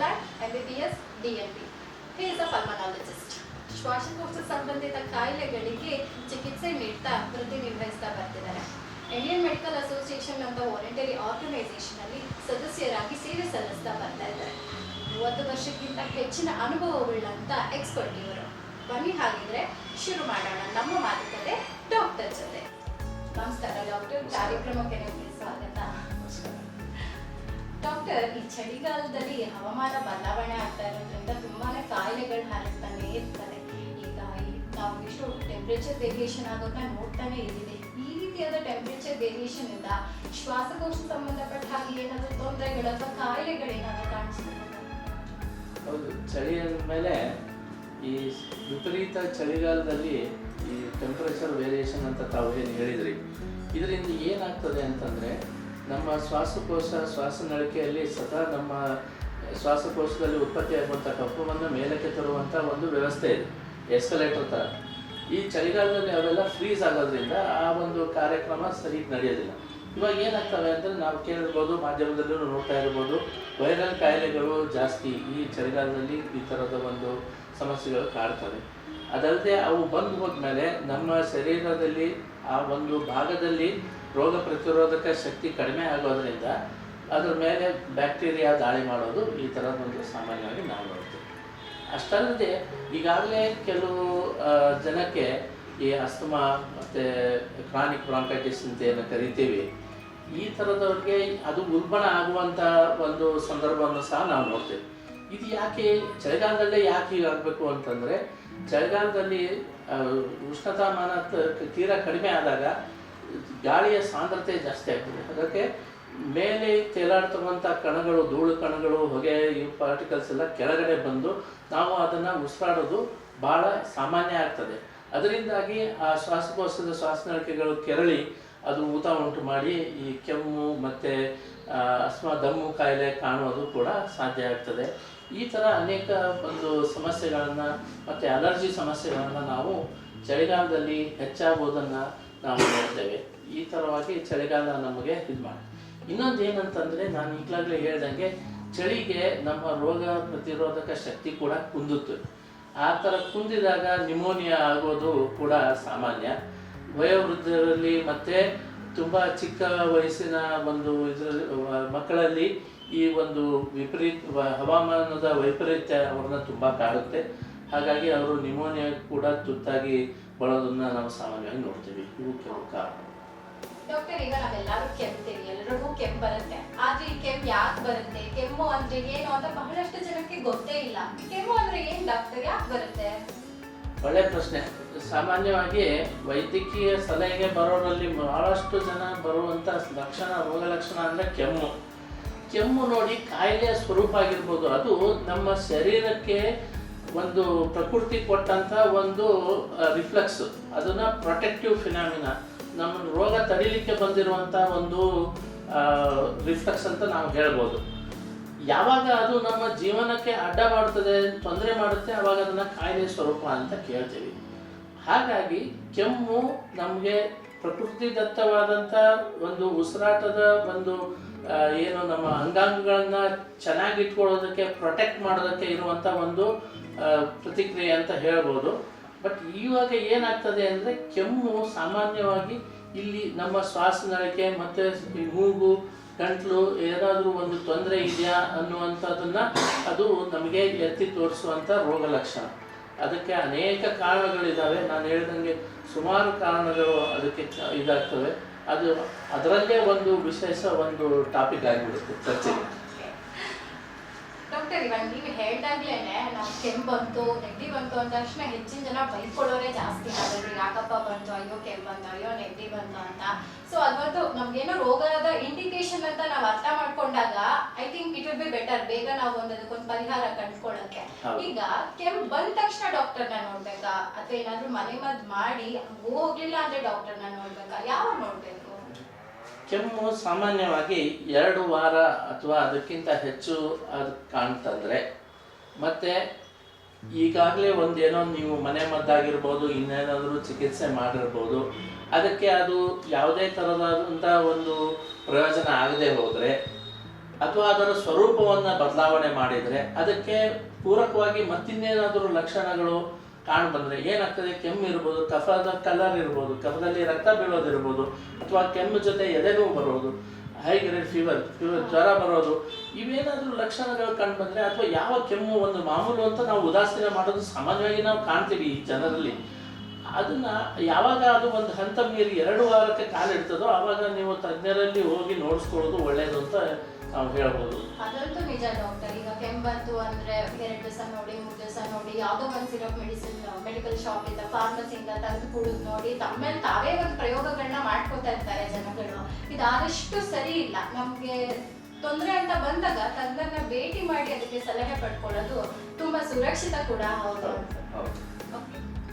Ballard, MBBS, a He is a. ಶ್ವಾಸಕೋಶ ಸಂಬಂಧಿತ ಕಾಯಿಲೆಗಳಿಗೆ ಚಿಕಿತ್ಸೆ ನೀಡ್ತಾ ವೃತ್ತಿ ನಿರ್ವಹಿಸ್ತಾ ಬರ್ತಿದ್ದಾರೆ. ಇಂಡಿಯನ್ ಮೆಡಿಕಲ್ ಅಸೋಸಿಯೇಷನ್ ಅಂತ ವಾಲಂಟರಿ ಆರ್ಗನೈಸೇಷನ್ ಅಲ್ಲಿ ಸದಸ್ಯರಾಗಿ ಸೇವೆ ಸಲ್ಲಿಸ್ತಾ ಬರ್ತಾ ಇದ್ದಾರೆ. ಮೂವತ್ತು ವರ್ಷಕ್ಕಿಂತ ಹೆಚ್ಚಿನ ಅನುಭವವುಳ್ಳಂತ ಎಕ್ಸ್ಪರ್ಟ್ ಇವರು. ಬನ್ನಿ ಹಾಗಿದ್ರೆ ಶುರು ಮಾಡೋಣ ನಮ್ಮ ಮಾತುಕತೆ ಡಾಕ್ಟರ್ ಜೊತೆ. ನಮಸ್ಕಾರ ಡಾಕ್ಟರ್. ಕಾರ್ಯಕ್ರಮಕ್ಕೆ ಸ್ವಾಗತ. ಡಾಕ್ಟರ್, ಈ ಚಳಿಗಾಲದಲ್ಲಿ ಹವಾಮಾನ ಬದಲಾವಣೆ ಆಗ್ತಾ ಇರೋದ್ರಿಂದ ತುಂಬಾನೇ ಕಾಯಿಲೆಗಳು ಹರಡ್ತಾನೆ ಇರ್ತಾರೆ. ಈಗ ನಾವು ಎಷ್ಟು ಟೆಂಪ್ರೇಚರ್ ವೇರಿಯೇಷನ್ ಆಗೋದನ್ನ ನೋಡ್ತಾನೆ ಇದ್ದೀವಿ. ಈ ರೀತಿಯಾದ ಟೆಂಪ್ರೇಚರ್ ವೇರಿಯೇಷನ್ ಇಂದ ಶ್ವಾಸಕೋಶ ಸಂಬಂಧಪಟ್ಟ ಹಾಗೆ ಏನಾದರೂ ತೊಂದರೆಗಳು ಅಥವಾ ಕಾಯಿಲೆಗಳು ಏನಾದರೂ ಕಾಣಿಸ್ತಾರೆ ಹೌದು, ಚಳಿ ಮೇಲೆ ಈ ವಿಪರೀತ ಚಳಿಗಾಲದಲ್ಲಿ ಈ ಟೆಂಪರೇಚರ್ ವೇರಿಯೇಷನ್ ಅಂತ ತಾವು ಏನು ಹೇಳಿದ್ರಿ. ಇದರಿಂದ ಏನಾಗ್ತದೆ ಅಂತಂದರೆ ನಮ್ಮ ಶ್ವಾಸಕೋಶ ಶ್ವಾಸ ನಳಿಕೆಯಲ್ಲಿ ಸದಾ ನಮ್ಮ ಶ್ವಾಸಕೋಶದಲ್ಲಿ ಉತ್ಪತ್ತಿಯಾಗುವಂಥ ಕಪ್ಪವನ್ನು ಮೇಲಕ್ಕೆ ತರುವಂಥ ಒಂದು ವ್ಯವಸ್ಥೆ ಇದೆ ಎಸ್ಕಲೇಟರ್ ಥರ ಈ ಚಳಿಗಾಲದಲ್ಲಿ ಅವೆಲ್ಲ ಫ್ರೀಸ್ ಆಗೋದ್ರಿಂದ ಆ ಒಂದು ಕಾರ್ಯಕ್ರಮ ಸರಿ ನಡೆಯೋದಿಲ್ಲ. ಇವಾಗ ಏನಾಗ್ತವೆ ಅಂದರೆ ನಾವು ಕೇಳಿರ್ಬೋದು ಮಾಧ್ಯಮದಲ್ಲೂ ನೋಡ್ತಾ ಇರ್ಬೋದು ವೈರಲ್ ಕಾಯಿಲೆಗಳು ಜಾಸ್ತಿ ಈ ಚಳಿಗಾಲದಲ್ಲಿ ಈ ಥರದ ಒಂದು ಸಮಸ್ಯೆಗಳು ಕಾಡ್ತವೆ. ಅದಲ್ಲದೆ ಅವು ಬಂದು ಹೋದ್ಮೇಲೆ ನಮ್ಮ ಶರೀರದಲ್ಲಿ ಆ ಒಂದು ಭಾಗದಲ್ಲಿ ರೋಗ ಪ್ರತಿರೋಧಕ ಶಕ್ತಿ ಕಡಿಮೆ ಆಗೋದ್ರಿಂದ ಅದ್ರ ಮೇಲೆ ಬ್ಯಾಕ್ಟೀರಿಯಾ ದಾಳಿ ಮಾಡೋದು ಈ ತರ ಒಂದು ಸಾಮಾನ್ಯವಾಗಿ ನಾವು ನೋಡ್ತೀವಿ. ಅಷ್ಟಲ್ಲದೆ ಈಗಾಗಲೇ ಕೆಲವು ಜನಕ್ಕೆ ಈ ಅಸ್ತಮಾ ಮತ್ತು ಕ್ರಾನಿಕ್ ಬ್ರಾಂಕೈಟಿಸ್ ಅಂತ ಏನು ಕರಿತೀವಿ, ಈ ಥರದವ್ರಿಗೆ ಅದು ಉಲ್ಬಣ ಆಗುವಂಥ ಒಂದು ಸಂದರ್ಭವನ್ನು ಸಹ ನಾವು ನೋಡ್ತೇವೆ. ಇದು ಯಾಕೆ ಚಳಿಗಾಲದಲ್ಲೇ ಯಾಕೆ ಹೀಗಾಗಬೇಕು ಅಂತಂದರೆ ಚಳಿಗಾಲದಲ್ಲಿ ಉಷ್ಣತಾಮಾನ ತೀರಾ ಕಡಿಮೆ ಆದಾಗ ಗಾಳಿಯ ಸಾಂದ್ರತೆ ಜಾಸ್ತಿ ಆಗ್ತದೆ. ಅದಕ್ಕೆ ಮೇಲೆ ತೇಲಾಡ್ತಕ್ಕಂಥ ಕಣಗಳು, ಧೂಳು ಕಣಗಳು, ಹೊಗೆ ಈ ಪಾರ್ಟಿಕಲ್ಸ್ ಎಲ್ಲ ಕೆಳಗಡೆ ಬಂದು ನಾವು ಅದನ್ನು ಉಸಿರಾಡೋದು ಭಾಳ ಸಾಮಾನ್ಯ ಆಗ್ತದೆ. ಅದರಿಂದಾಗಿ ಆ ಶ್ವಾಸಕೋಶದ ಶ್ವಾಸನಳಿಕೆಗಳು ಕೆರಳಿ ಅದು ಊತ ಉಂಟು ಮಾಡಿ ಈ ಕೆಮ್ಮು ಮತ್ತು ಅಸ್ಮಾ ದಮ್ಮು ಕಾಯಿಲೆ ಕಾಣುವುದು ಕೂಡ ಸಾಧ್ಯ ಆಗ್ತದೆ. ಈ ಥರ ಅನೇಕ ಒಂದು ಸಮಸ್ಯೆಗಳನ್ನು ಮತ್ತು ಅಲರ್ಜಿ ಸಮಸ್ಯೆಗಳನ್ನು ನಾವು ಚಳಿಗಾಲದಲ್ಲಿ ಹೆಚ್ಚಾಗುವುದನ್ನು ನಾವು ನೋಡ್ತೇವೆ. ಈ ಥರವಾಗಿ ಚಳಿಗಾಲ ನಮಗೆ ಇದು ಮಾಡಿ, ಇನ್ನೊಂದು ಏನಂತಂದರೆ ನಾನು ಈಗಲಾಗಲೇ ಹೇಳ್ದಂಗೆ ಚಳಿಗೆ ನಮ್ಮ ರೋಗ ಪ್ರತಿರೋಧಕ ಶಕ್ತಿ ಕೂಡ ಕುಂದುತ್ತೆ. ಆ ಥರ ಕುಂದಿದಾಗ ನಿಮೋನಿಯಾ ಆಗೋದು ಕೂಡ ಸಾಮಾನ್ಯ. ವಯೋವೃದ್ಧರಲ್ಲಿ ಮತ್ತು ತುಂಬ ಚಿಕ್ಕ ವಯಸ್ಸಿನ ಒಂದು ಇದರಲ್ಲಿ ಮಕ್ಕಳಲ್ಲಿ ಈ ಒಂದು ವಿಪರೀತ ಹವಾಮಾನದ ವೈಪರೀತ್ಯ ಅವ್ರನ್ನ ತುಂಬ ಕಾಡುತ್ತೆ. ಹಾಗಾಗಿ ಅವರು ನಿಮೋನಿಯಾ ಕೂಡ ತುತ್ತಾಗಿ ಬಳೋದನ್ನ ನಾವು ಸಾಮಾನ್ಯವಾಗಿ ನೋಡ್ತೀವಿ. ಇವು ಕೆಲವು ಕಾರಣ ಡಾಕ್ಟರ್, ಈಗ ನಾವೆಲ್ಲರೂ ಕೆಮ್ಮು ಬರುತ್ತೆ. ಆದ್ರೆ ಈ ಯಾಕೆ ಬರುತ್ತೆ? ಕೆಮ್ಮು ಅಂದ್ರೆ ಏನು ಅಂತ ಬಹಳಷ್ಟು ಜನಕ್ಕೆ ಗೊತ್ತೇ ಇಲ್ಲ. ಕೆಮ್ಮು ಅಂದ್ರೆ ಏನ್ ಡಾಕ್ಟರ್? ಯಾಕೆ ಬರುತ್ತೆ? ಒಳ್ಳೆ ಪ್ರಶ್ನೆ. ಸಾಮಾನ್ಯವಾಗಿ ವೈದ್ಯಕೀಯ ಸಲಹೆಗೆ ಬರೋರಲ್ಲಿ ಬಹಳಷ್ಟು ಜನ ಬರುವಂಥ ಲಕ್ಷಣ, ರೋಗ ಲಕ್ಷಣ ಅಂದರೆ ಕೆಮ್ಮು. ಕೆಮ್ಮು ನೋಡಿ ಕಾಯಿಲೆಯ ಸ್ವರೂಪ ಆಗಿರ್ಬೋದು. ಅದು ನಮ್ಮ ಶರೀರಕ್ಕೆ ಒಂದು ಪ್ರಕೃತಿ ಕೊಟ್ಟಂಥ ಒಂದು ರಿಫ್ಲೆಕ್ಸ್ ಅದನ್ನ ಪ್ರೊಟೆಕ್ಟಿವ್ ಫಿನಾಮಿನ ನಮ್ಮ ರೋಗ ತಡಿಲಿಕ್ಕೆ ಬಂದಿರುವಂಥ ಒಂದು ರಿಫ್ಲೆಕ್ಸ್ ಅಂತ ನಾವು ಹೇಳ್ಬೋದು. ಯಾವಾಗ ಅದು ನಮ್ಮ ಜೀವನಕ್ಕೆ ಅಡ್ಡ ಮಾಡುತ್ತದೆ, ತೊಂದರೆ ಮಾಡುತ್ತೆ, ಅವಾಗ ಅದನ್ನ ಕಾಯಿಲೆ ಸ್ವರೂಪ ಅಂತ ಕೇಳ್ತೀವಿ. ಹಾಗಾಗಿ ಕೆಮ್ಮು ನಮಗೆ ಪ್ರಕೃತಿದತ್ತವಾದಂಥ ಒಂದು ಉಸಿರಾಟದ ಒಂದು ಏನು ನಮ್ಮ ಅಂಗಾಂಗಗಳನ್ನ ಚೆನ್ನಾಗಿ ಇಟ್ಕೊಳ್ಳೋದಕ್ಕೆ ಪ್ರೊಟೆಕ್ಟ್ ಮಾಡೋದಕ್ಕೆ ಇರುವಂಥ ಒಂದು ಪ್ರತಿಕ್ರಿಯೆ ಅಂತ ಹೇಳ್ಬೋದು. ಬಟ್ ಇವಾಗ ಏನಾಗ್ತದೆ ಅಂದರೆ ಕೆಮ್ಮು ಸಾಮಾನ್ಯವಾಗಿ ಇಲ್ಲಿ ನಮ್ಮ ಶ್ವಾಸನಳಿಕೆ ಮತ್ತು ಮೂಗು ಗಂಟ್ಲು ಏನಾದರೂ ಒಂದು ತೊಂದರೆ ಇದೆಯಾ ಅನ್ನುವಂಥದ್ದನ್ನ ಅದು ನಮಗೆ ಎತ್ತಿ ತೋರಿಸುವಂಥ ರೋಗ ಲಕ್ಷಣ. ಅದಕ್ಕೆ ಅನೇಕ ಕಾರಣಗಳಿದ್ದಾವೆ ನಾನು ಹೇಳಿದಂಗೆ ಸುಮಾರು ಕಾರಣಗಳು ಅದಕ್ಕೆ ಇದಾಗ್ತವೆ. ಅದು ಅದರಲ್ಲೇ ಒಂದು ವಿಶೇಷ ಒಂದು ಟಾಪಿಕ್ ಆಗಿಬಿಡುತ್ತೆ ಚರ್ಚೆಗೆ. ಡಾಕ್ಟರ್ ಇವಾಗ ನೀವು ಹೇಳ್ದಾಗ್ಲೇನೆ ನಾವು ಕೆಮ್ಮು ಬಂತು ನೆಗಡಿ ಬಂತು ಅಂದ ತಕ್ಷಣ ಹೆಚ್ಚಿನ ಜನ ಬೈಕೊಳ್ಳೋರೇ ಜಾಸ್ತಿ ಆಗೋದು ಯಾಕಪ್ಪ ಬಂತು ಅಯ್ಯೋ ಕೆಮ್ಮು ಬಂತು ಅಯ್ಯೋ ನೆಗಡಿ ಬಂತು ಅಂತ. ಸೊ ಅದೊಂದು ನಮ್ಗೇನೋ ರೋಗದ ಇಂಡಿಕೇಶನ್ ಅಂತ ನಾವು ಅರ್ಥ ಮಾಡ್ಕೊಂಡಾಗ I think it will be better ಬೇಗ ನಾವು ಒಂದು ಅದಕ್ಕೊಂದು ಪರಿಹಾರ ಕಂಡ್ಕೊಳ್ಳೋಕೆ. ಈಗ ಕೆಮ್ಮು ಬಂದ ತಕ್ಷಣ ಡಾಕ್ಟರ್ನ ನೋಡ್ಬೇಕಾ? ಅಥವಾ ಏನಾದ್ರೂ ಮನೆ ಮದ್ದು ಮಾಡಿ ಹೋಗ್ಲಿಲ್ಲ ಅಂದ್ರೆ ಡಾಕ್ಟರ್ನ ನೋಡ್ಬೇಕಾ? ಯಾವ ನೋಡ್ಬೇಕು? ಕೆಮ್ಮು ಸಾಮಾನ್ಯವಾಗಿ ಎರಡು ವಾರ ಅಥವಾ ಅದಕ್ಕಿಂತ ಹೆಚ್ಚು ಅದು ಕಾಣ್ತಂದ್ರೆ, ಮತ್ತೆ ಈಗಾಗಲೇ ಒಂದೇನೋ ನೀವು ಮನೆ ಮದ್ದಾಗಿರ್ಬೋದು, ಇನ್ನೇನಾದರೂ ಚಿಕಿತ್ಸೆ ಮಾಡಿರ್ಬೋದು, ಅದಕ್ಕೆ ಅದು ಯಾವುದೇ ಥರದಾದಂಥ ಒಂದು ಪ್ರಯೋಜನ ಆಗದೆ ಹೋದರೆ, ಅಥವಾ ಅದರ ಸ್ವರೂಪವನ್ನು ಬದಲಾವಣೆ ಮಾಡಿದರೆ, ಅದಕ್ಕೆ ಪೂರಕವಾಗಿ ಮತ್ತಿನ್ನೇನಾದರೂ ಲಕ್ಷಣಗಳು ಕಾಣ್ ಬಂದ್ರೆ ಏನಾಗ್ತದೆ? ಕೆಮ್ಮು ಇರ್ಬೋದು, ಕಫದ ಕಲರ್ ಇರ್ಬೋದು, ಕಫದಲ್ಲಿ ರಕ್ತ ಬೀಳೋದಿರ್ಬೋದು ಅಥವಾ ಕೆಮ್ಮು ಜೊತೆ ಎದೆನೋವು ಬರೋದು ಹೈ ಗ್ರೇಡ್ ಫೀವರ್ ಫೀವರ್ ಜ್ವರ ಬರೋದು, ಇವೇನಾದರೂ ಲಕ್ಷಣಗಳು ಕಂಡು ಅಥವಾ ಯಾವ ಕೆಮ್ಮು ಒಂದು ಮಾಮೂಲು ಅಂತ ನಾವು ಉದಾಸೀನ ಮಾಡೋದು ಸಾಮಾನ್ಯವಾಗಿ ನಾವು ಕಾಣ್ತೀವಿ ಈ ಜನರಲ್ಲಿ. ಅದನ್ನ ಯಾವಾಗ ಅದು ಒಂದು ಹಂತ ಮೀರಿ ಎರಡು ವಾರಕ್ಕೆ ಕಾಲಿಡ್ತದೋ, ಆವಾಗ ನೀವು ತಜ್ಞರಲ್ಲಿ ಹೋಗಿ ನೋಡಿಸ್ಕೊಳ್ಳೋದು ಒಳ್ಳೆಯದು ಅಂತ ನಾವು ಹೇಳ್ಬೋದು. ಅದಂತೂ ನಿಜ ಡಾಕ್ಟರ್ ಈಗ ಕೆಮ್ಮು ಬಂತು ಅಂದ್ರೆ ಎರಡು ದಿವಸ ನೋಡಿ ಮೂರು ದಿವಸ ನೋಡಿ ಯಾವುದೋ ಒಂದು ಸಿರಪ್ ಮೆಡಿಸಿನ್ ಮೆಡಿಕಲ್ ಶಾಪ್ ಇಂದ ಫಾರ್ಮಸಿಯಿಂದ ತಂದು ಕುಡಿದು ನೋಡಿ ತಮ್ಮೇಲೆ ತಾವೇ ಒಂದು ಪ್ರಯೋಗಗಳನ್ನ ಮಾಡ್ಕೋತಾ ಇರ್ತಾರೆ ಜನಗಳು. ಇದಾದಷ್ಟು ಸರಿ ಇಲ್ಲ. ನಮ್ಗೆ ತೊಂದರೆ ಅಂತ ಬಂದಾಗ ತಜ್ಞರನ್ನ ಭೇಟಿ ಮಾಡಿ ಅದಕ್ಕೆ ಸಲಹೆ ಪಡ್ಕೊಳ್ಳೋದು ತುಂಬಾ ಸುರಕ್ಷಿತ ಕೂಡ. ಹೌದು.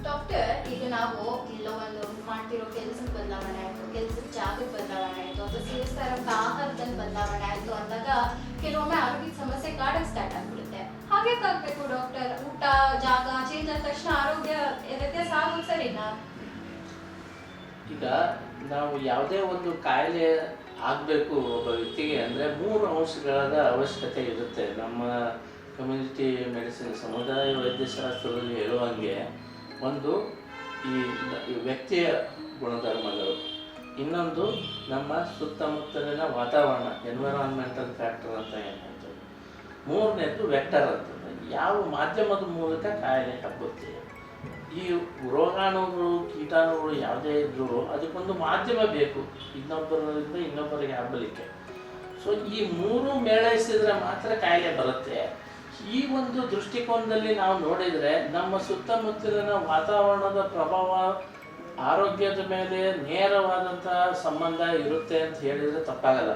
ಡಾಕ್ಟರ್ ಈಗ ನಾವು ಇಲ್ಲ ಒಂದು ಮಾಡ್ತಿರೋ ಕೆಲ್ಸದ ಬದಲಾವಣೆ ಆಯ್ತು, ಕೆಲ್ಸಕ್ಕೆ ಜಾಗದ ಬದಲಾವಣೆ ಆಯ್ತು, ಅಥವಾ ಸೇವಿಸ್ತಾ ಇರೋ ಆಹಾರದಲ್ಲಿ ಬದಲಾವಣೆ ಆಯ್ತು ಅಂದಾಗ ಕೆಲವೊಮ್ಮೆ ಆರೋಗ್ಯದ ಸಮಸ್ಯೆ ಕಾಡಕ್ ಸ್ಟಾರ್ಟ್ ಆಗ್ಬಿಡುತ್ತೆ. ಹಾಗೆ ಆಗ್ಬೇಕು ಡಾಕ್ಟರ್ ಊಟ, ಜಾಗ ಚೇಂಜ್ ಆದ ತಕ್ಷಣ ಆರೋಗ್ಯ ವ್ಯತ್ಯಾಸ ಆಗೋದು ಸರಿನಾ? ಈಗ ನಾವು ಯಾವುದೇ ಒಂದು ಕಾಯಿಲೆ ಆಗಬೇಕು ಒಬ್ಬ ವ್ಯಕ್ತಿಗೆ ಅಂದರೆ ಮೂರು ಅಂಶಗಳಾದ ಅವಶ್ಯಕತೆ ಇರುತ್ತೆ. ನಮ್ಮ ಕಮ್ಯುನಿಟಿ ಮೆಡಿಸಿನ್ ಸಮುದಾಯ ವೈದ್ಯಶಾಸ್ತ್ರದಲ್ಲಿ ಹೇಳುವಂಗೆ ಒಂದು ಈ ವ್ಯಕ್ತಿಯ ಗುಣಧರ್ಮಗಳು ಇನ್ನೊಂದು ನಮ್ಮ ಸುತ್ತಮುತ್ತಲಿನ ವಾತಾವರಣ ಎನ್ವಿರಾನ್ಮೆಂಟಲ್ ಫ್ಯಾಕ್ಟರ್ ಅಂತ ಏನು ಹೇಳ್ತೀವಿ. ಮೂರನೇದು ವೆಕ್ಟರ್ ಅಂತ. ಯಾವ ಮಾಧ್ಯಮದ ಮೂಲಕ ಕಾಯಿಲೆ ಹಬ್ಬುತ್ತೆ ಈ ರೋಗಾಣುಗಳು, ಕೀಟಾಣುಗಳು ಯಾವುದೇ ಇದ್ರೂ ಅದಕ್ಕೊಂದು ಮಾಧ್ಯಮ ಬೇಕು. ಇನ್ನೊಬ್ಬರಿಂದ ಇನ್ನೊಬ್ಬರಿಗೆ ಹಬ್ಬಲಿಕ್ಕೆ ಸೊ ಈ ಮೂರು ಮೇಳೈಸಿದ್ರೆ ಮಾತ್ರ ಕಾಯಿಲೆ ಬರುತ್ತೆ. ಈ ಒಂದು ದೃಷ್ಟಿಕೋನದಲ್ಲಿ ನಾವು ನೋಡಿದರೆ ನಮ್ಮ ಸುತ್ತಮುತ್ತಲಿನ ವಾತಾವರಣದ ಪ್ರಭಾವ ಆರೋಗ್ಯದ ಮೇಲೆ ನೇರವಾದಂತಹ ಸಂಬಂಧ ಇರುತ್ತೆ ಅಂತ ಹೇಳಿದರೆ ತಪ್ಪಾಗಲ್ಲ.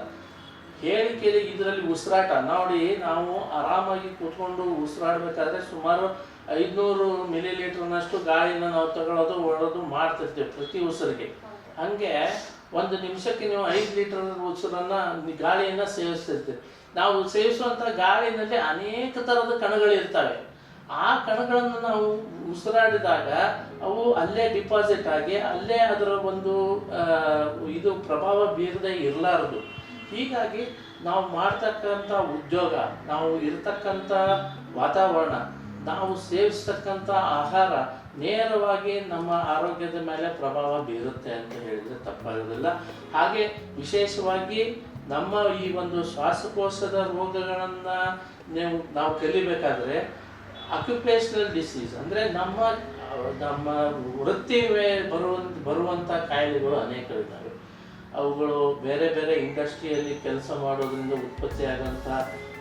ಹೇಳಿಕೆ ಇದರಲ್ಲಿ ಉಸಿರಾಟ. ನೋಡಿ, ನಾವು ಆರಾಮಾಗಿ ಕೂತ್ಕೊಂಡು ಉಸಿರಾಡಬೇಕಾದ್ರೆ ಸುಮಾರು ಐದುನೂರು ಮಿಲಿ ಲೀಟರ್ನಷ್ಟು ಗಾಳಿನ ನಾವು ತಗೊಳ್ಳೋದು ಓಡೋದು ಮಾಡ್ತಿರ್ತೀವಿ ಪ್ರತಿ ಉಸಿರಿಗೆ. ಹಂಗೆ ಒಂದು ನಿಮಿಷಕ್ಕೆ ನೀವು ಐದು ಲೀಟರ್ ಉಸಿರನ್ನು ಗಾಳಿಯನ್ನು ಸೇವಿಸ್ತಿರ್ತೀವಿ. ನಾವು ಸೇವಿಸುವಂಥ ಗಾಳಿನಲ್ಲಿ ಅನೇಕ ಥರದ ಕಣಗಳಿರ್ತವೆ ಆ ಕಣಗಳನ್ನು ನಾವು ಉಸಿರಾಡಿದಾಗ ಅವು ಅಲ್ಲೇ ಡಿಪಾಸಿಟ್ ಆಗಿ ಅಲ್ಲೇ ಅದರ ಒಂದು ಇದು ಪ್ರಭಾವ ಬೀರದೆ ಇರಲಾರದು. ಹೀಗಾಗಿ ನಾವು ಮಾಡ್ತಕ್ಕಂಥ ಉದ್ಯೋಗ, ನಾವು ಇರತಕ್ಕಂಥ ವಾತಾವರಣ, ನಾವು ಸೇವಿಸ್ತಕ್ಕಂಥ ಆಹಾರ ನೇರವಾಗಿ ನಮ್ಮ ಆರೋಗ್ಯದ ಮೇಲೆ ಪ್ರಭಾವ ಬೀರುತ್ತೆ ಅಂತ ಹೇಳಿದ್ರೆ ತಪ್ಪಾಗೋದಿಲ್ಲ. ಹಾಗೆ ವಿಶೇಷವಾಗಿ ನಮ್ಮ ಈ ಒಂದು ಶ್ವಾಸಕೋಶದ ರೋಗಗಳನ್ನು ನೀವು, ನಾವು ಕಲಿಬೇಕಾದ್ರೆ ಅಕ್ಯುಪೇಷನಲ್ ಡಿಸೀಸ್ ಅಂದರೆ ನಮ್ಮ ನಮ್ಮ ವೃತ್ತಿ ಬರುವ ಬರುವಂತ ಬರುವಂಥ ಕಾಯಿಲೆಗಳು ಅನೇಕ ಇದ್ದಾವೆ ಅವುಗಳು ಬೇರೆ ಬೇರೆ ಇಂಡಸ್ಟ್ರಿಯಲ್ಲಿ ಕೆಲಸ ಮಾಡೋದ್ರಿಂದ ಉತ್ಪತ್ತಿಯಾದಂಥ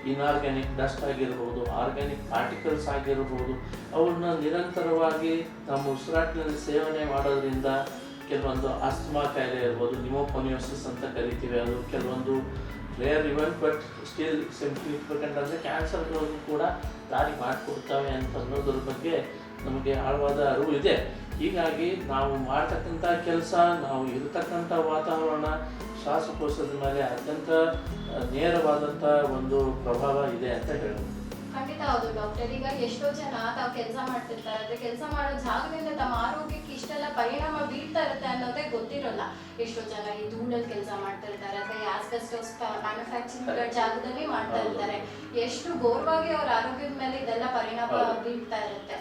ಇನ್ಆರ್ಗ್ಯಾನಿಕ್ ಡಸ್ಟ್ ಆಗಿರ್ಬೋದು ಆರ್ಗ್ಯಾನಿಕ್ ಪಾರ್ಟಿಕಲ್ಸ್ ಆಗಿರಬಹುದು ಅವನ್ನ ನಿರಂತರವಾಗಿ ನಮ್ಮ ಉಸಿರಾಟಿನಲ್ಲಿ ಸೇವನೆ ಮಾಡೋದ್ರಿಂದ ಕೆಲವೊಂದು ಆಸ್ತಮಾ ಕಾಯಿಲೆ ಇರ್ಬೋದು ನಿಮೋಪೋನಿಯೋಸಿಸ್ ಅಂತ ಕರಿತೀವಿ ಅದು, ಕೆಲವೊಂದು rare event but still significant ಅಂದರೆ ಕ್ಯಾನ್ಸರ್ಗಳಿಗೂ ಕೂಡ ದಾರಿ ಮಾಡಿಕೊಡ್ತವೆ ಅಂತ ಅನ್ನೋದ್ರ ಬಗ್ಗೆ ನಮಗೆ ಆಳವಾದ ಅರಿವು ಇದೆ. ಹೀಗಾಗಿ ನಾವು ಮಾಡ್ತಕ್ಕಂಥ ಕೆಲಸ ನಾವು ಇರತಕ್ಕಂಥ ವಾತಾವರಣ ಶ್ವಾಸಕೋಶದ ಮೇಲೆ ಅತ್ಯಂತ ನೇರವಾದಂಥ ಒಂದು ಪ್ರಭಾವ ಇದೆ ಅಂತ ಹೇಳ್ಬೋದು. ಖಂಡಿತ ಹೌದು ಡಾಕ್ಟರ್ ಈಗ ಎಷ್ಟೋ ಜನ ತಾವು ಕೆಲಸ ಮಾಡ್ತಿರ್ತಾರೆ. ಅದೇ ಕೆಲಸ ಮಾಡೋ ಜಾಗದಿಂದ ತಮ್ಮ ಆರೋಗ್ಯಕ್ಕೆ ಇಷ್ಟೆಲ್ಲ ಪರಿಣಾಮ ಬೀಳ್ತಾ ಇರುತ್ತೆ ಅನ್ನೋದೇ ಗೊತ್ತಿರೋಲ್ಲ. ಎಷ್ಟೋ ಜನ ಈ ಧೂಳಲ್ಲಿ ಕೆಲಸ ಮಾಡ್ತಿರ್ತಾರೆ ಅಥವಾ ಈ ಆಸ್ಬೆಸ್ಟೋಸ್ ಮ್ಯಾನುಫ್ಯಾಕ್ಚರಿಂಗ್ ಜಾಗದಲ್ಲಿ ಮಾಡ್ತಾ ಇರ್ತಾರೆ. ಎಷ್ಟು ಗೌರವಾಗಿ ಅವ್ರ ಆರೋಗ್ಯದ ಮೇಲೆ ಇದೆಲ್ಲ ಪರಿಣಾಮ. ಬೀಳ್ತಾ ಇರುತ್ತೆ.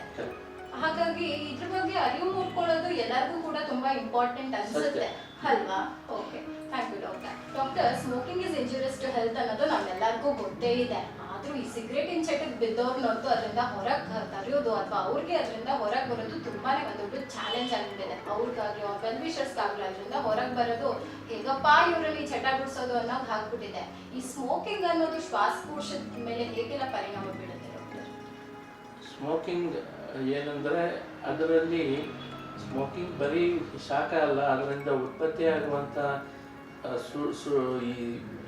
ಹಾಗಾಗಿ ಇದ್ರ ಬಗ್ಗೆ ಅರಿವು ಮೂಡ್ಕೊಳ್ಳೋದು ಎಲ್ಲರಿಗೂ ಕೂಡ ತುಂಬಾ ಇಂಪಾರ್ಟೆಂಟ್ ಅನ್ಸುತ್ತೆ. ಅಲ್ವಾ? Okay thank you doctor doctor smoking is injurious to health ಅನ್ನೋದು ನಮ್ಮೆಲ್ಲರಿಗೂ ಗೊತ್ತೇ ಇದೆ. ಆದ್ರೂ ಈ ಸಿಗರೇಟ್ ಚಟಕ್ಕೆ ಬಿದ್ದವ್ರನ್ನಂತೂ ಅದರಿಂದ ಹೊರಗೆ ತರೆಯೋದು ಅಥವಾ ಅವ್ರಿಗೆ ಅದರಿಂದ ಹೊರಗೆ ಬರೋದು ತುಂಬಾನೇ ಒಂದು ದೊಡ್ಡ ಚಾಲೆಂಜ್ ಆಗಿದೆ ಅವ್ರಿಗಾಗ್ಲಿ ಅವ್ರ ವೆಲ್ ಆಗ್ಲಿ ಅದರಿಂದ ಹೊರಗೆ ಬರೋದು ಹೇಗಪ್ಪ ಇವರಲ್ಲಿ ಚಟ ಬಿಡಿಸೋದು ಅನ್ನೋದು ಆಗ್ಬಿಟ್ಟಿದೆ. ಈ ಸ್ಮೋಕಿಂಗ್ ಅನ್ನೋದು ಶ್ವಾಸಕೋಶದ ಮೇಲೆ ಹೇಗೆಲ್ಲ ಪರಿಣಾಮ ಬೀಳುತ್ತೆ? ಸ್ಮೋಕಿಂಗ್ ಏನಂದರೆ ಅದರಲ್ಲಿ ಸ್ಮೋಕಿಂಗ್ ಬರೀ ಶಾಖ ಅಲ್ಲ, ಅದರಿಂದ ಉತ್ಪತ್ತಿಯಾಗುವಂಥ ಸು ಸು, ಈ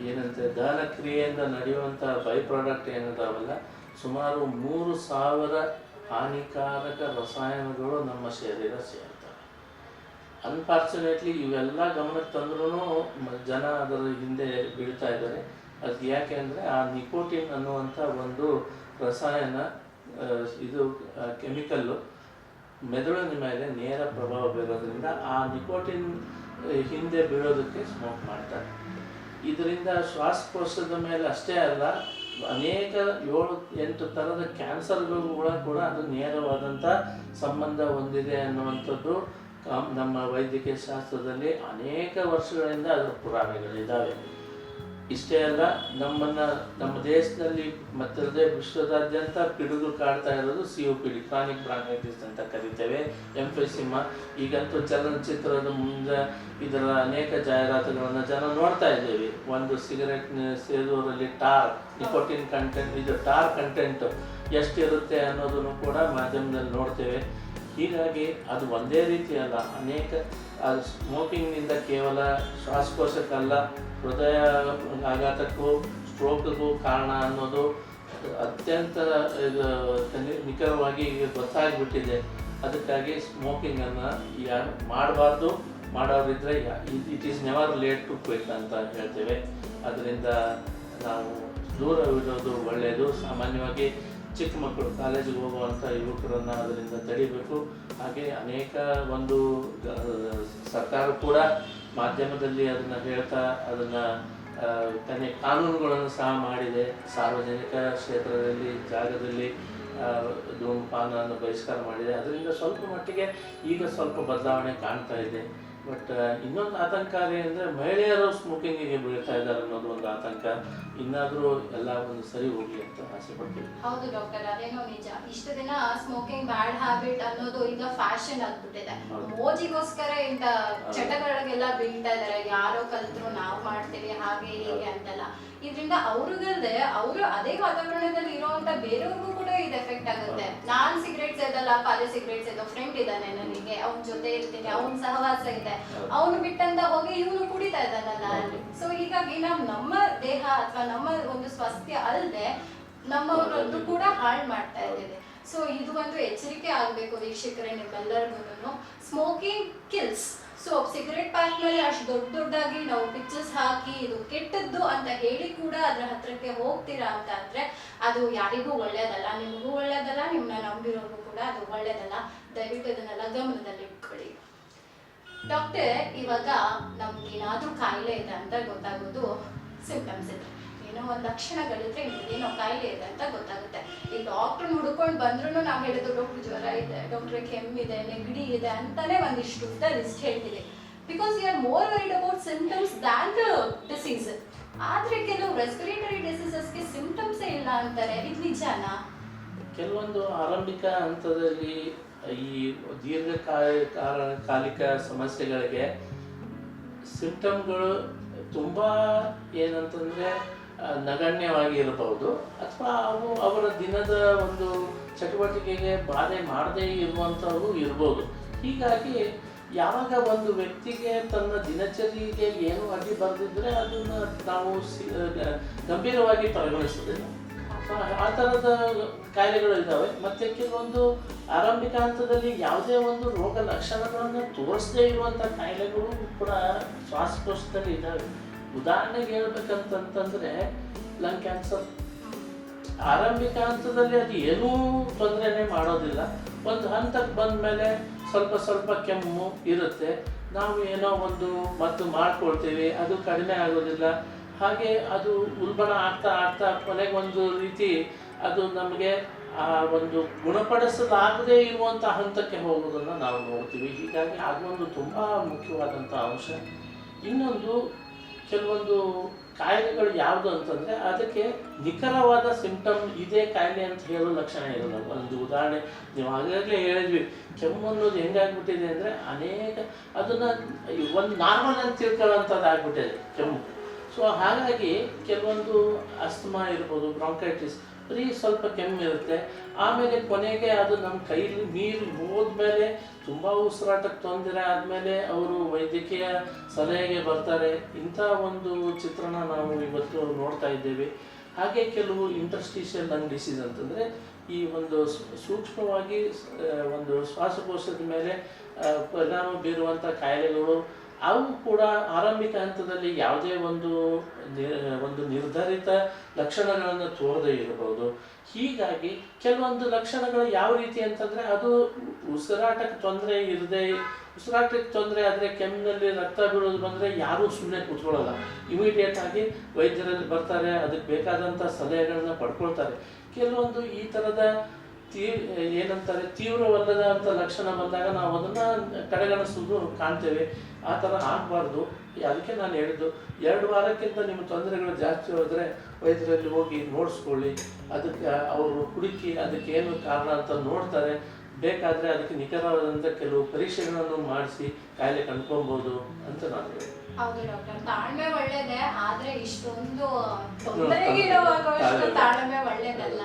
ಏನಂತೆ ದಹನ ಕ್ರಿಯೆಯಿಂದ ನಡೆಯುವಂಥ ಬೈ ಪ್ರಾಡಕ್ಟ್ ಏನಿದಾವಲ್ಲ, ಸುಮಾರು ಮೂರು ಸಾವಿರ ಹಾನಿಕಾರಕ ರಸಾಯನಗಳು ನಮ್ಮ ಶರೀರ ಸೇರ್ತವೆ. ಅನ್ಫಾರ್ಚುನೇಟ್ಲಿ ಇವೆಲ್ಲ ಗಮನಕ್ಕೆ ತಂದ್ರೂ ಜನ ಅದರ ಹಿಂದೆ ಬೀಳ್ತಾ ಇದ್ದಾರೆ. ಅದು ಯಾಕೆ ಅಂದರೆ ಆ ನಿಕೋಟಿನ್ ಅನ್ನುವಂಥ ಒಂದು ರಸಾಯನ ಇದು ಕೆಮಿಕಲ್ಲು ಮೆದುಳಿನ ಮೇಲೆ ನೇರ ಪ್ರಭಾವ ಬೀರೋದ್ರಿಂದ ಆ ನಿಕೋಟಿನ್ ಹಿಂದೆ ಬೀಳೋದಕ್ಕೆ ಸ್ಮೋಕ್ ಮಾಡ್ತಾರೆ. ಇದರಿಂದ ಶ್ವಾಸಕೋಶದ ಮೇಲೆ ಅಷ್ಟೇ ಅಲ್ಲ, ಅನೇಕ ಏಳು, ಎಂಟು ಥರದ ಕ್ಯಾನ್ಸರ್ಗಳು ಕೂಡ ಅದು ನೇರವಾದಂಥ ಸಂಬಂಧ ಹೊಂದಿದೆ ಅನ್ನುವಂಥದ್ದು ನಮ್ಮ ವೈದ್ಯಕೀಯ ಶಾಸ್ತ್ರದಲ್ಲಿ ಅನೇಕ ವರ್ಷಗಳಿಂದ ಅದರ ಪುರಾವೆಗಳಿದ್ದಾವೆ. ಇಷ್ಟೇ ಅಲ್ಲ, ನಮ್ಮನ್ನ, ನಮ್ಮ ದೇಶದಲ್ಲಿ ಮತ್ತಲ್ಲದೆ ವಿಶ್ವದಾದ್ಯಂತ ಪಿಡುಗು ಕಾಡ್ತಾ ಇರೋದು C U P D chronic bronchitis ಅಂತ ಕರಿತೇವೆ. ಎಂಫೆಸಿಮಾ ಈಗಂತೂ ಚಲನಚಿತ್ರದ ಮುಂದೆ ಇದರ ಅನೇಕ ಜಾಹೀರಾತುಗಳನ್ನು ಜನ ನೋಡ್ತಾ ಇದ್ದೇವೆ. ಒಂದು ಸಿಗರೆಟ್ ಸೇದುವರಲ್ಲಿ ಟಾರ್ ನಿಕೋಟಿನ್ ಕಂಟೆಂಟ್ ಇದು ಟಾರ್ ಕಂಟೆಂಟ್ ಎಷ್ಟಿರುತ್ತೆ ಅನ್ನೋದನ್ನು ಕೂಡ ಮಾಧ್ಯಮದಲ್ಲಿ ನೋಡ್ತೇವೆ. ಹೀಗಾಗಿ ಅದು ಒಂದೇ ರೀತಿ ಅಲ್ಲ ಅನೇಕ ಸ್ಮೋಕಿಂಗ್ನಿಂದ ಕೇವಲ ಶ್ವಾಸಕೋಶಕ್ಕಲ್ಲ, ಹೃದಯ ಆಘಾತಕ್ಕೂ ಸ್ಟ್ರೋಕ್ಗೂ ಕಾರಣ ಅನ್ನೋದು ಅತ್ಯಂತ ನಿಖರವಾಗಿ ಈಗ ಗೊತ್ತಾಗ್ಬಿಟ್ಟಿದೆ. ಅದಕ್ಕಾಗಿ ಸ್ಮೋಕಿಂಗನ್ನು ಯಾರು ಮಾಡಬಾರ್ದು, ಮಾಡೋರಿದ್ರೆ it is never late to quit ಅಂತ ಹೇಳ್ತೇವೆ. ಅದರಿಂದ ನಾವು ದೂರವಿಡೋದು ಒಳ್ಳೆಯದು ಸಾಮಾನ್ಯವಾಗಿ ಚಿಕ್ಕ ಮಕ್ಕಳು ಕಾಲೇಜಿಗೆ ಹೋಗುವಂಥ ಯುವಕರನ್ನು ಅದರಿಂದ ತಡಿಬೇಕು. ಹಾಗೆ ಅನೇಕ ಒಂದು ಸರ್ಕಾರ ಕೂಡ ಮಾಧ್ಯಮದಲ್ಲಿ ಅದನ್ನು ಹೇಳ್ತಾ ಅದನ್ನು ತನ್ನ ಕಾನೂನುಗಳನ್ನು ಸಹ ಮಾಡಿದೆ. ಸಾರ್ವಜನಿಕ ಕ್ಷೇತ್ರದಲ್ಲಿ, ಜಾಗದಲ್ಲಿ ಧೂಮಪಾನವನ್ನು ಬಹಿಷ್ಕಾರ ಮಾಡಿದೆ. ಅದರಿಂದ ಸ್ವಲ್ಪ ಮಟ್ಟಿಗೆ ಈಗ ಸ್ವಲ್ಪ ಬದಲಾವಣೆ ಕಾಣ್ತಾ ಇದೆ. ಬಟ್ ಇನ್ನೊಂದು ಆತಂಕಾರಿ ಅಂದರೆ ಮಹಿಳೆಯರು ಸ್ಮೋಕಿಂಗಿಗೆ ಬೀಳ್ತಾ ಇದ್ದಾರೆ ಅನ್ನೋದು ಒಂದು ಆತಂಕ. ಇನ್ನಾದರೂ ಎಲ್ಲ ಒಂದು ಸರಿ ಹೋಗಲಿ ಅಂತ ಆಸೆ ಪಡ್ತೀವಿ ಹೌದು ಡಾಕ್ಟರ್ ಅದೇನೋ ನಿಜ. ಇಷ್ಟು ದಿನ ಸ್ಮೋಕಿಂಗ್ ಬ್ಯಾಡ್ ಹ್ಯಾಬಿಟ್ ಅನ್ನೋದು ಈಗ ಫ್ಯಾಷನ್ ಆಗ್ಬಿಟ್ಟಿದೆ. ಮೋಜಿಗೋಸ್ಕರ ಇಂತ ಚಟಗಳಿಗೆಲ್ಲ ಬೀಳ್ತಾ ಇದಾರೆ ಯಾರೋ ಕಲ್ತ್ರು ನಾವು ಮಾಡ್ತೀವಿ ಹಾಗೆ ಹೀಗೆ ಅಂತೆಲ್ಲ. ಇದರಿಂದ ಅವ್ರಿಗಲ್ದೆ ಅವರು ಅದೇ ವಾತಾವರಣದಲ್ಲಿ ಇರುವಂತ ಬೇರೆಯವ್ರಿಗೂ ಕೂಡ ಇದು ಎಫೆಕ್ಟ್ ಆಗುತ್ತೆ. ನಾನ್ ಸಿಗರೇಟ್ ಸೇದಲ್ಲ ಕಾಲೇಜ್ ಸಿಗರೇಟ್ ಸೇದೋ ಫ್ರೆಂಡ್ ಇದ್ದಾನೆ ನನಗೆ ಅವನ ಜೊತೆ ಇರ್ತೀನಿ ಅವನ ಸಹವಾಸ ಇದೆ. ಅವನು ಬಿಟ್ಟಂತ ಹೋಗಿ ಇವನು ಕುಡಿತಾ ಇದ್ದಾನಲ್ಲ. ಅಲ್ಲಿ ಸೊ ಹೀಗಾಗಿ ನಾವು ನಮ್ಮ ದೇಹ ಅಥವಾ ನಮ್ಮ ಒಂದು ಸ್ವಾಸ್ಥ್ಯ ಅಲ್ಲದೆ ನಮ್ಮವರದ್ದು ಕೂಡ ಹಾಳು ಮಾಡ್ತಾ ಇದ್ದೇವೆ. ಸೊ ಇದು ಒಂದು ಎಚ್ಚರಿಕೆ ಆಗಬೇಕು ವೀಕ್ಷಕರೇ ನಿಮ್ಮೆಲ್ಲರಿಗೂ smoking kills so cigarette pack ಮೇಲೆ ಅಷ್ಟು ದೊಡ್ಡ ದೊಡ್ಡದಾಗಿ ನಾವು ಪಿಕ್ಚರ್ಸ್ ಹಾಕಿ ಇದು ಕೆಟ್ಟದ್ದು ಅಂತ ಹೇಳಿ ಕೂಡ ಅದ್ರ ಹತ್ರಕ್ಕೆ ಹೋಗ್ತೀರಾ ಅಂತ ಅಂದ್ರೆ ಅದು ಯಾರಿಗೂ ಒಳ್ಳೇದಲ್ಲ, ನಿಮಗೂ ಒಳ್ಳೇದಲ್ಲ ನಿಮ್ಮನ್ನ ನಂಬಿರೋರ್ಗೂ ಕೂಡ ಅದು ಒಳ್ಳೇದಲ್ಲ. ದಯವಿಟ್ಟು ಇದನ್ನೆಲ್ಲ ಗಮನದಲ್ಲಿ ಇಟ್ಕೊಳ್ಳಿ. ಡಾಕ್ಟರ್ ಇವಾಗ ನಮ್ಗೆ ಏನಾದ್ರೂ ಕಾಯಿಲೆ ಇದೆ ಅಂತ ಗೊತ್ತಾಗೋದು ಸಿಂಪ್ಟಮ್ಸ್ ಇದೆ. ಏನೋ ಒಂದು ಲಕ್ಷಣಗಳಿದ್ರೆ ಏನೋ ಕಾಯಿಲೆ ಇದೆ ಅಂತ ಗೊತ್ತಾಗುತ್ತೆ. ಈ ಡಾಕ್ಟರ್ ಹುಡ್ಕೊಂಡು ಬಂದ್ರು ನಾವು ಹೇಳಿದ್ರು ಡಾಕ್ಟರ್ ಜ್ವರ ಇದೆ, ಡಾಕ್ಟರ್ ಕೆಮ್ಮಿದೆ, ನೆಗಡಿ ಇದೆ ಅಂತಾನೆ ಒಂದಿಷ್ಟು ಅಂತ ಲಿಸ್ಟ್ ಹೇಳ್ತೀವಿ. Because you are more worried about symptoms than the disease ಆದ್ರೆ ಕೆಲವು ರೆಸ್ಪಿರೇಟರಿ ಡಿಸೀಸಸ್ಗೆ ಸಿಂಪ್ಟಮ್ಸೇ ಇಲ್ಲ ಅಂತಾರೆ. ಇದು ನಿಜಾನಾ? ಕೆಲವೊಂದು ಆರಂಭಿಕ ಹಂತದಲ್ಲಿ ಈ ದೀರ್ಘಕಾಲಿಕ ಕಾಲ- ಕಾಲಿಕ ಸಮಸ್ಯೆಗಳಿಗೆ ಸಿಂಪ್ಟಮ್ಗಳು ತುಂಬ ಏನಂತಂದರೆ ನಗಣ್ಯವಾಗಿ ಇರಬಹುದು ಅಥವಾ ಅವು ಅವರ ದಿನದ ಒಂದು ಚಟುವಟಿಕೆಗೆ ಬಾಧೆ ಮಾಡದೇ ಇರುವಂಥವು ಇರ್ಬೋದು ಹೀಗಾಗಿ ಯಾವಾಗ ಒಂದು ವ್ಯಕ್ತಿಗೆ ತನ್ನ ದಿನಚರಿಗೆ ಏನು ಅಡ್ಡಿ ಬರೆದಿದ್ರೆ ಅದನ್ನು ನಾವು ಗಂಭೀರವಾಗಿ ಪರಿಗಣಿಸೋದಿಲ್ಲ ಆ ಥರದ ಕಾಯಿಲೆಗಳು ಇದ್ದಾವೆ. ಮತ್ತೆ ಕೆಲವೊಂದು ಆರಂಭಿಕ ಹಂತದಲ್ಲಿ ಯಾವುದೇ ಒಂದು ರೋಗ ಲಕ್ಷಣಗಳನ್ನು ತೋರಿಸದೇ ಇರುವಂಥ ಕಾಯಿಲೆಗಳು ಕೂಡ ಶ್ವಾಸಕೋಶದಲ್ಲಿ ಇದ್ದಾವೆ. ಉದಾಹರಣೆಗೆ ಹೇಳ್ಬೇಕಂತಂತಂದ್ರೆ ಲಂಗ್ ಕ್ಯಾನ್ಸರ್ ಆರಂಭಿಕ ಹಂತದಲ್ಲಿ ಅದು ಏನೂ ತೊಂದರೆನೇ ಮಾಡೋದಿಲ್ಲ. ಒಂದು ಹಂತಕ್ಕೆ ಬಂದ ಮೇಲೆ ಸ್ವಲ್ಪ ಸ್ವಲ್ಪ ಕೆಮ್ಮು ಇರುತ್ತೆ. ನಾವು ಏನೋ ಒಂದು ಮದ್ದು ಮಾಡ್ಕೊಳ್ತೀವಿ ಅದು ಕಡಿಮೆ ಆಗೋದಿಲ್ಲ. ಹಾಗೆ ಅದು ಉಲ್ಬಣ ಆಗ್ತಾ ಆಗ್ತಾ ಕೊನೆಗೆ ಒಂದು ರೀತಿ ಅದು ನಮಗೆ ಆ ಒಂದು ಗುಣಪಡಿಸಲಾಗದೇ ಇರುವಂಥ ಹಂತಕ್ಕೆ ಹೋಗೋದನ್ನು ನಾವು ನೋಡ್ತೀವಿ. ಹೀಗಾಗಿ ಅದೊಂದು ತುಂಬ ಮುಖ್ಯವಾದಂಥ ಅಂಶ. ಇನ್ನೊಂದು ಕೆಲವೊಂದು ಕಾಯಿಲೆಗಳು ಯಾವುದು ಅಂತಂದರೆ ಅದಕ್ಕೆ ನಿಖರವಾದ ಸಿಂಪ್ಟಮ್ ಇದೇ ಕಾಯಿಲೆ ಅಂತ ಹೇಳೋ ಲಕ್ಷಣ ಇರಲ್ಲ. ಒಂದು ಉದಾಹರಣೆ ನೀವು ಆಗಲೇ ಹೇಳಿದ್ವಿ. ಕೆಮ್ಮು ಅನ್ನೋದು ಹೆಂಗಾಗ್ಬಿಟ್ಟಿದೆ ಅಂದರೆ ಅನೇಕ ಅದನ್ನು ಒಂದು ನಾರ್ಮಲ್ ಅಂತ ತಿಳ್ಕೊಳ್ಳೋಂಥದ್ದು ಆಗ್ಬಿಟ್ಟಿದೆ ಕೆಮ್ಮು. ಸೊ ಹಾಗಾಗಿ ಕೆಲವೊಂದು ಅಸ್ತಮಾ ಇರ್ಬೋದು ಬ್ರಾಂಕೈಟಿಸ್ ಬರೀ ಸ್ವಲ್ಪ ಕೆಮ್ಮಿರುತ್ತೆ ಆಮೇಲೆ ಕೊನೆಗೆ ಅದು ನಮ್ಮ ಕೈಲಿ ನೀರು ಹೋದ್ಮೇಲೆ ತುಂಬ ಉಸಿರಾಟಕ್ಕೆ ತೊಂದರೆ ಆದಮೇಲೆ ಅವರು ವೈದ್ಯಕೀಯ ಸಲಹೆಗೆ ಬರ್ತಾರೆ. ಇಂಥ ಒಂದು ಚಿತ್ರಣ ನಾವು ಇವತ್ತು ನೋಡ್ತಾ ಇದ್ದೇವೆ. ಹಾಗೆ ಕೆಲವು ಇಂಟರ್ಸ್ಟಿಷಿಯಲ್ ಲಂಗ್ ಡಿಸೀಸ್ ಅಂತಂದರೆ ಈ ಒಂದು ಸೂಕ್ಷ್ಮವಾಗಿ ಒಂದು ಶ್ವಾಸಕೋಶದ ಮೇಲೆ ಪರಿಣಾಮ ಬೀರುವಂಥ ಕಾಯಿಲೆಗಳು ಅವು ಕೂಡ ಆರಂಭಿಕ ಹಂತದಲ್ಲಿ ಯಾವುದೇ ಒಂದು ಒಂದು ನಿರ್ಧರಿತ ಲಕ್ಷಣಗಳನ್ನು ತೋರದೇ ಇರಬಹುದು. ಹೀಗಾಗಿ ಕೆಲವೊಂದು ಲಕ್ಷಣಗಳು ಯಾವ ರೀತಿ ಅಂತಂದ್ರೆ ಅದು ಉಸಿರಾಟಕ್ಕೆ ತೊಂದರೆ ಇರದೆ, ಉಸಿರಾಟಕ್ಕೆ ತೊಂದರೆ ಆದರೆ ಕೆಮ್ಮಿನಲ್ಲಿ ರಕ್ತ ಬೀಳೋದು ಬಂದರೆ ಯಾರೂ ಸುಮ್ಮನೆ ಕೂತ್ಕೊಳ್ಳಲ್ಲ. ಇಮಿಡಿಯೇಟ್ ಆಗಿ ವೈದ್ಯರಲ್ಲಿ ಬರ್ತಾರೆ, ಅದಕ್ಕೆ ಬೇಕಾದಂಥ ಸಲಹೆಗಳನ್ನ ಪಡ್ಕೊಳ್ತಾರೆ. ಕೆಲವೊಂದು ಈ ಥರದ ಏನಂತಾರೆ ತೀವ್ರವಲ್ಲದಂಥ ಲಕ್ಷಣ ಬಂದಾಗ ನಾವು ಅದನ್ನ ಕಡೆಗಣಿಸೋದು ಕಾಣ್ತೇವೆ. ಆ ಥರ ಆಗಬಾರ್ದು. ಅದಕ್ಕೆ ನಾನು ಹೇಳಿದ್ದು ಎರಡು ವಾರಕ್ಕಿಂತ ನಿಮ್ಮ ತೊಂದರೆಗಳು ಜಾಸ್ತಿ ಹೋದರೆ ವೈದ್ಯರಲ್ಲಿ ಹೋಗಿ ನೋಡಿಸ್ಕೊಳ್ಳಿ. ಅದಕ್ಕೆ ಅವರು ಹುಡುಕಿ ಅದಕ್ಕೆ ಏನು ಕಾರಣ ಅಂತ ನೋಡ್ತಾರೆ. ಬೇಕಾದರೆ ಅದಕ್ಕೆ ನಿಖರವಾದಂಥ ಕೆಲವು ಪರೀಕ್ಷೆಗಳನ್ನು ಮಾಡಿಸಿ ಕಾಯಿಲೆ ಕಂಡ್ಕೊಬೋದು ಅಂತ ನಾನು ಹೇಳಿದೆ ಹೌದು ಡಾಕ್ಟರ್. ತಾಳ್ಮೆ ಒಳ್ಳೇದೇ ಆದ್ರೆ ಇಷ್ಟೊಂದು. ತಾಳ್ಮೆ ಒಳ್ಳೇದಲ್ಲ.